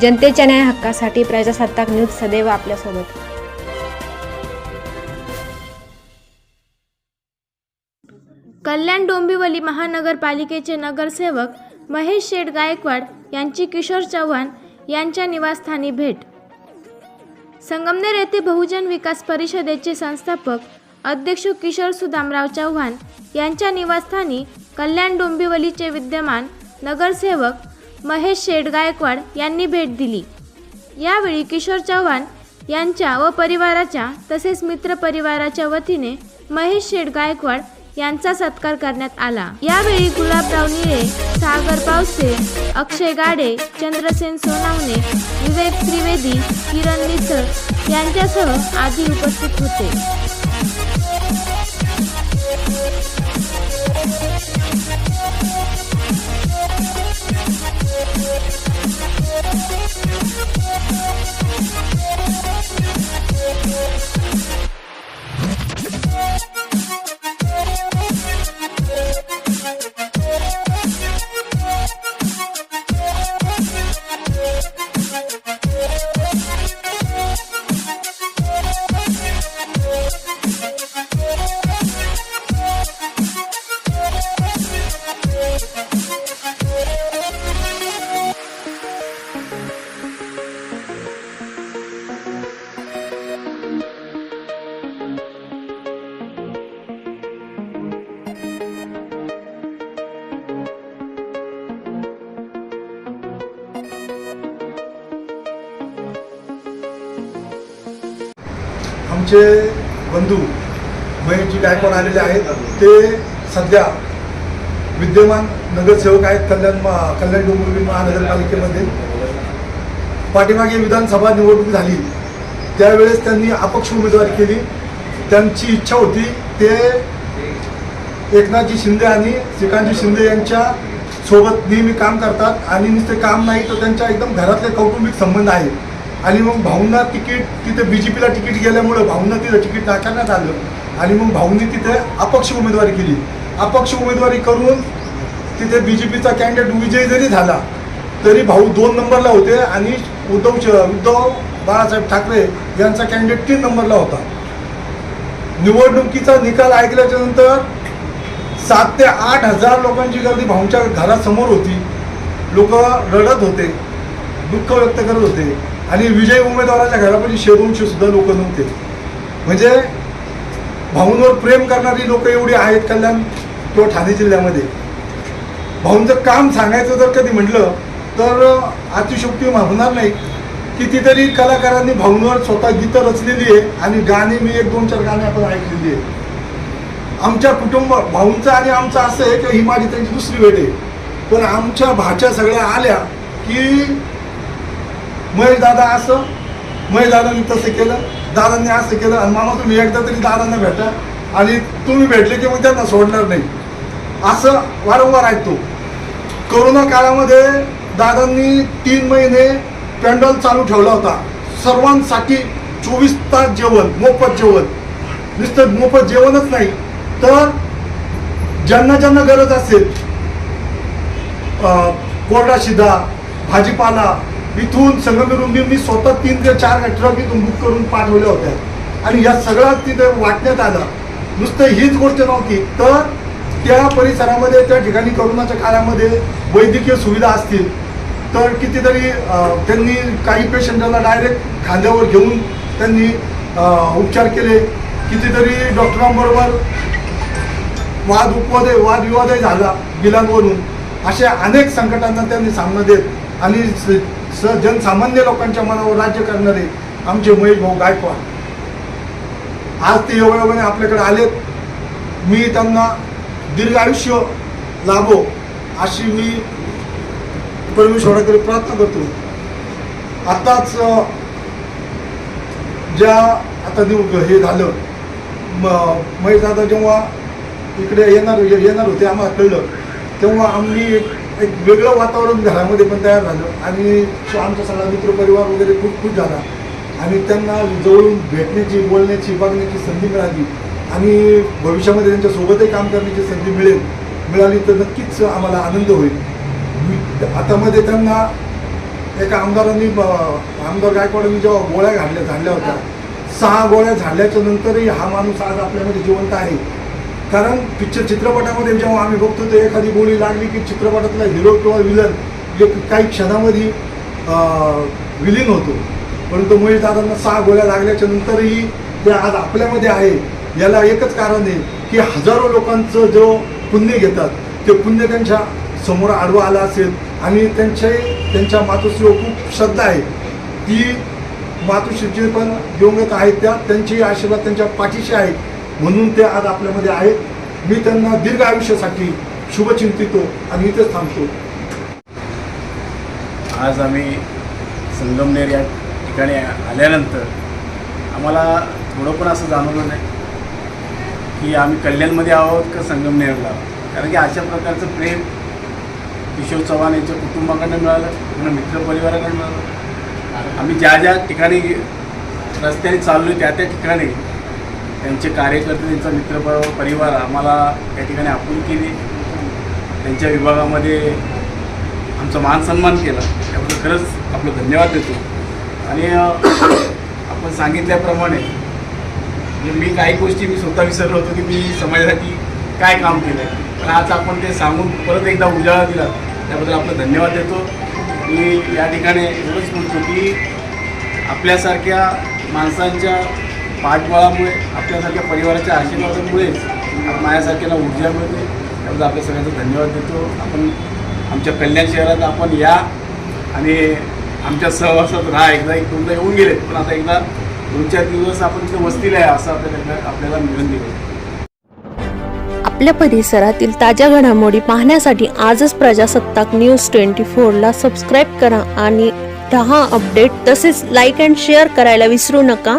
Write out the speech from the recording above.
जनतेच्या न्याय हक्कासाठी प्रजासत्ताक न्यूज सदैव आपल्यासोबत. कल्याण डोंबिवली महानगरपालिकेचे नगरसेवक महेश शेठ गायकवाड यांची किशोर चव्हाण यांच्या निवासस्थानी भेट. संगमनेर येथे बहुजन विकास परिषदेचे संस्थापक अध्यक्ष किशोर सुदामराव चव्हाण यांच्या निवासस्थानी कल्याण डोंबिवलीचे विद्यमान नगरसेवक महेश शेठ गायकवाड यांनी भेट दिली. यावेळी किशोर चव्हाण यांच्या व परिवाराच्या तसेच मित्र परिवाराच्या वतीने महेश शेठ गायकवाड यांचा सत्कार करण्यात आला. यावेळी गुलाबराव निळे सागर पावसे अक्षय गाडे चंद्रसेन सोनावणे विवेक त्रिवेदी किरण मिसळ यांच्यासह आदी उपस्थित होते. आमचे बंधू महेशजी गायकवाड आलेले आहेत ते सध्या विद्यमान नगरसेवक आहेत कल्याण कल्याण डोंबिवली महानगरपालिकेमध्ये. पाठीमागे विधानसभा निवडणूक झाली. त्यावेळेस त्यांनी अपक्ष उमेदवारी केली. त्यांची इच्छा होती ते एकनाथजी शिंदे आणि श्रीकांतजी शिंदे यांच्या सोबत नेहमी काम करतात आणि नुसते काम नाही तर त्यांच्या एकदम घरातले कौटुंबिक संबंध आहेत. आणि मग भाऊंना तिकीट तिथे बी जे पीला तिकीट गेल्यामुळं भाऊंना तिथं तिकीट नाकारण्यात आलं. आणि मग भाऊंनी तिथे अपक्ष उमेदवारी केली. अपक्ष उमेदवारी करून तिथे बी जे पीचा कॅन्डिडेट विजयी जरी झाला तरी भाऊ दोन नंबरला होते आणि उद्धव उद्धव बाळासाहेब ठाकरे यांचा कॅन्डिडेट तीन नंबरला होता. निवडणुकीचा निकाल ऐकल्याच्या नंतर सात ते आठ हजार लोकांची गर्दी भाऊंच्या घरासमोर होती. लोक रडत होते दुःख व्यक्त करत होते. आणि विजय उमेदवाराच्या घरापाशी शेरूनचे सुद्धा लोक नव्हते. म्हणजे भाऊंवर प्रेम करणारी लोक एवढी आहेत कल्याण किंवा ठाणे जिल्ह्यामध्ये. भाऊंचं काम सांगायचं जर कधी म्हटलं तर अतिशोक्ती होणार नाही. कितीतरी कलाकारांनी भाऊंवर स्वतः गीतं रचलेली आहे आणि गाणी मी एक दोन चार गाणी आपण ऐकलेली आहे. आमच्या कुटुंब भाऊंचं आणि आमचं असं आहे की ही माझी त्यांची दुसरी भेट आहे. पण आमच्या भाच्या सगळ्या आल्या की महेश दादा असं महेश दादांनी तसं केलं दादांनी असं केलं आणि मामा तुम्ही एकदा तरी दादांना भेटा आणि तुम्ही भेटले की मग त्यांना सोडणार नाही. असं वारंवार ऐकतो कोरोना काळामध्ये दादांनी तीन महिने पॅन्डल चालू ठेवला होता. सर्वांसाठी चोवीस तास जेवण मोफत जेवण. नुसतं मोफत जेवणच नाही. तर ज्यांना ज्यांना गरज असेल अं, कोरडा शिधा भाजीपाला इथून संगमेरून मी स्वतः तीन ते चार ट्रक इथून बुक करून पाठवल्या होत्या. आणि या सगळ्या तिथे वाटण्यात आलं. नुसतं हीच गोष्ट नव्हती तर त्या परिसरामध्ये त्या ठिकाणी करोनाच्या काळामध्ये वैद्यकीय सुविधा असतील तर कितीतरी त्यांनी काही पेशंटांना डायरेक्ट खांद्यावर घेऊन त्यांनी उपचार केले. कितीतरी डॉक्टरांबरोबर वाद उपवादही वादविवादही झाला बिलांवरून. अशा अनेक संकटांना त्यांनी सामना देत आणि स- स जनसामान्य लोकांच्या मनावर राज्य करणारे आमचे महेश भाऊ गायकवाड. आज ते योगायोगाने आपल्याकडे आलेत. मी त्यांना दीर्घ आयुष्य लाभो अशी मी परमेश्वराकडे प्रार्थना करतो. आताच ज्या आता निव हे झालं. म- महेश दादा जेव्हा इकडे येणार येणार होते आम्हाला कळलं. तेव्हा आम्ही एक वेगळं वातावरण घरामध्ये पण तयार झालं. आणि तो आमचा सगळा मित्रपरिवार वगैरे खूप खूप झाला. आणि त्यांना जवळून भेटण्याची बोलण्याची बघण्याची संधी मिळाली. आणि भविष्यामध्ये त्यांच्यासोबतही काम करण्याची संधी मिळेल मिळाली तर नक्कीच आम्हाला आनंद होईल. मी आता मध्ये त्यांना एका आमदारांनी ब- आमदार गायकवाडांनी जेव्हा गोळ्या घातल्या झाडल्या होत्या. सहा गोळ्या झाडल्याच्या नंतरही हा माणूस आज आपल्यामध्ये जिवंत आहे. कारण पिक्चर चित्रपटामध्ये जेव्हा आम्ही बघतो तर एखादी गोळी लागली की चित्रपटातला हिरो किंवा विलन एक काही क्षणामध्ये विलीन होतो. परंतु महेश दादांना सहा गोळ्या लागल्याच्या नंतरही ते आज आपल्यामध्ये आहे. याला एकच कारण आहे की हजारो लोकांचं जो पुण्य घेतात ते पुण्य त्यांच्यासमोर आडवं आलं असेल आणि त्यांचे त्यांच्या मातोश्रीवर खूप श्रद्धा आहे. ती मातोश्रीचे पण दिवंगत आहेत त्या त्यांचे आशीर्वाद त्यांच्या पाठीशी आहे म्हणून ते आज आपल्यामध्ये आहेत. मी त्यांना दीर्घ आयुष्यासाठी शुभचिंतितो आणि इथेच थांबतो. आज आम्ही संगमनेर या ठिकाणी आल्यानंतर आम्हाला थोडं पण असं जाणवलं नाही की आम्ही कल्याणमध्ये आहोत का संगमनेरला. आहोत कारण की अशा प्रकारचं प्रेम किशोर चव्हाण यांच्या कुटुंबाकडनं मिळालं पूर्ण मित्रपरिवाराकडनं मिळालं. आम्ही ज्या ज्या ठिकाणी रस्त्याने चाललो त्या त्या ठिकाणी त्यांचे कार्यकर्ते त्यांचा मित्र परिवार आम्हाला त्या ठिकाणी आपुल केली. त्यांच्या विभागामध्ये आमचा मान सन्मान केला. त्याबद्दल खरंच आपलं धन्यवाद देतो. आणि आपण सांगितल्याप्रमाणे म्हणजे मी काही गोष्टी मी स्वतः विसरलो होतो की मी समाजासाठी काय काम केलं आहे पण आज आपण ते सांगून परत एकदा उजाळा दिला त्याबद्दल आपलं धन्यवाद देतो. मी या ठिकाणी एवढंच म्हणतो की आपल्यासारख्या माणसांच्या पाठबळामुळे आपल्यासारख्या परिवाराच्या आशीर्वादामुळेच माझ्यासारख्याला ऊर्जा मिळते. त्याबद्दल आपल्या सगळ्यांचा धन्यवाद देतो. आपण आमच्या कल्याण शहरात आपण या आणि आमच्या सहवासात राहा. एकदा एक दोनदा येऊन गेले पण आता एकदा दोन चार दिवस आपण तिथे वस्तीला आहे असं आपल्याला आपल्याला मिळून दिलं आपल्या परिसरातील ताज्या घडामोडी पाहण्यासाठी आजच प्रजासत्ताक न्यूज ट्वेंटी फोरला सबस्क्राईब करा आणि दहा अपडेट. तसेच लाईक अँड शेअर करायला विसरू नका.